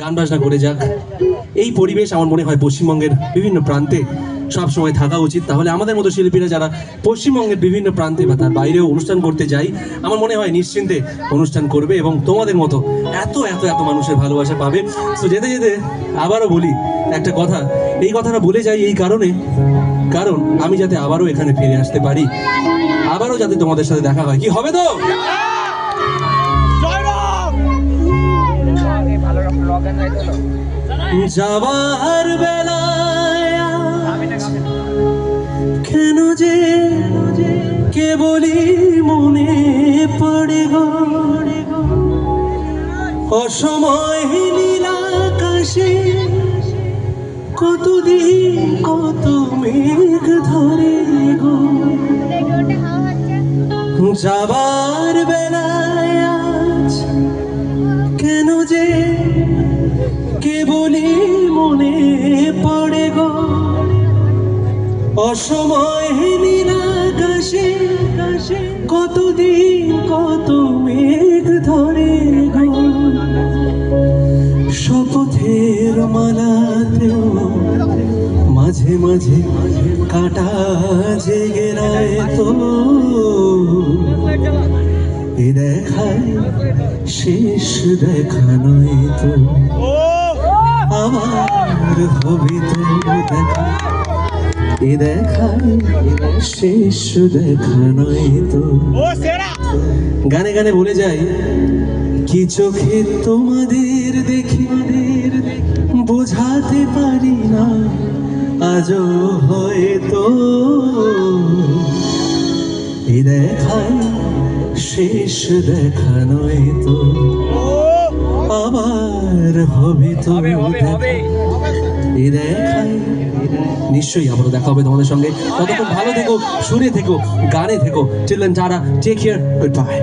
গান বাজনা করে যাক। এই পরিবেশ আমার মনে হয় পশ্চিমবঙ্গের বিভিন্ন প্রান্তে সব সময় থাকা উচিত। তাহলে আমাদের মতো শিল্পীরা যারা পশ্চিমবঙ্গের বিভিন্ন প্রান্তে বা তার বাইরেও অনুষ্ঠান করতে যাই, আমার মনে হয় নিশ্চিন্তে অনুষ্ঠান করবে এবং তোমাদের মতো এত এত এত মানুষের ভালোবাসা পাবে। তো যেতে যেতে আবারও বলি একটা কথা। এই কথাটা বলে যাই এই কারণে, কারণ আমি যাতে আবারও এখানে ফিরে আসতে পারি। আবারও যাতে তোমাদের সাথে দেখা হয়। কি হবে তো? যাবার বেলায় কেন যে কেবলই মনে পড়ে গো? অসময় নীলাকাশে কতদিন কত মেঘ ধরে গো? যাবার বেলায় কেবলই মনে পড়ে গো। অসময় নীলাকাশে কাশে কতদিন কত মেঘ ধরে গো। শপথের মালাতেও মাঝে মাঝে কাটা জেগে রায় তো। এ দেখায়? শেষ দেখা নয় তো। আমার হবে তো দেখা। এ দেখায় শেষ দেখা নয় তো। গানে গানে বলে যাই, কি চোখে তোমাদের দেখি বোঝাতে পারি না, আজও হয়তো। এ দেখায় শেষ দেখা নয় তো। আবার হবে তো দেখা। এ দেখায় নিশ্চয়ই আবারও দেখা হবে তোমাদের সঙ্গে। ততক্ষণ ভালো থেকো শুনে থেকো গানে থেকো। চিল্ড্রেন যারা টেক কেয়ার গুড বাই